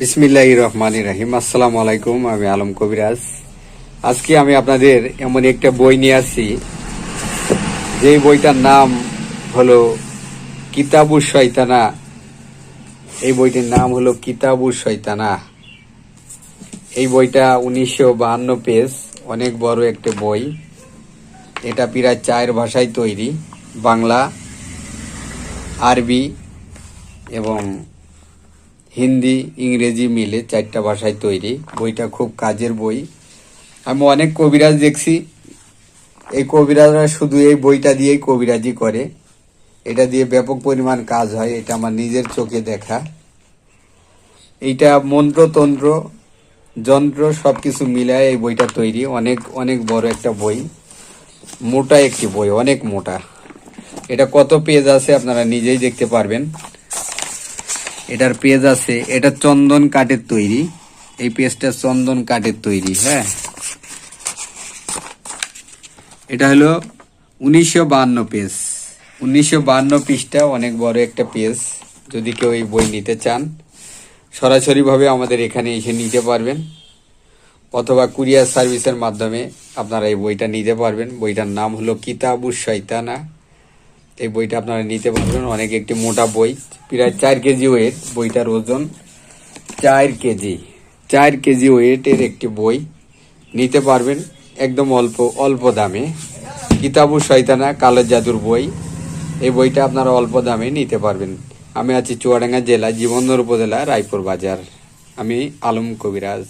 বিসমিল্লাহ রহমান রাহিম। আসসালামু আলাইকুম, আমি আলম কবিরাজ। আজকে আমি আপনাদের এমন একটা বই নিয়ে আসছি। যে বইটার নাম হলো কিতাবু শয়তানা। এই বইটির নাম হলো কিতাবু শয়তানা। এই বইটা উনিশশো বাহান্ন পেজ, অনেক বড় একটা বই। এটা প্রায় চায়ের ভাষায় তৈরি, বাংলা, আরবি এবং হিন্দি, ইংরেজি মিলে চারটা ভাষায় তৈরি। বইটা খুব কাজের বই। আমি অনেক কবিরাজ দেখছি। এই কবিরাজরা শুধু এই বইটা দিয়েই কবিরাজি করে। এটা দিয়ে ব্যাপক পরিমাণ কাজ হয়, এটা আমার নিজের চোখে দেখা। এইটা মন্ত্রতন্ত্র যন্ত্র সব কিছু মিলায় এই বইটা তৈরি। অনেক অনেক বড় একটা বই। মোটা একটি বই, অনেক মোটা। এটা কত পেজ আছে আপনারা নিজেই দেখতে পারবেন। এটার পেজ আছে, এটা চন্দন কাঠের তৈরি। এই পেজটা চন্দন কাঠের তৈরি হ্যাঁ। এটা হলো উনিশশো বাহান্ন পেজ। উনিশশো বাহান্ন পৃষ্ঠা, অনেক বড় একটা পেজ, যদি কেউ এই বই নিতে চান। সরাসরিভাবে আমাদের এখানে এসে নিতে পারবেন, অথবা কুরিয়ার সার্ভিসের মাধ্যমে আপনারা এই বইটা নিতে পারবেন। বইটার নাম হলো কিতাবুস শৈতানা এই বইটা আপনারা নিতে পারবেন। অনেক একটি মোটা বই, প্রায় চার কেজি ওয়েট বইটার ওজন চার কেজি। চার কেজি ওয়েটের একটি বই নিতে পারবেন একদম অল্প অল্প দামে। কিতাবু শয়তানা কালো জাদুর বই। এই বইটা আপনারা অল্প দামে নিতে পারবেন। আমি আছি চুয়াডাঙ্গা জেলা জীবনদর উপজেলা, রায়পুর বাজার। আমি আলম কবিরাজ।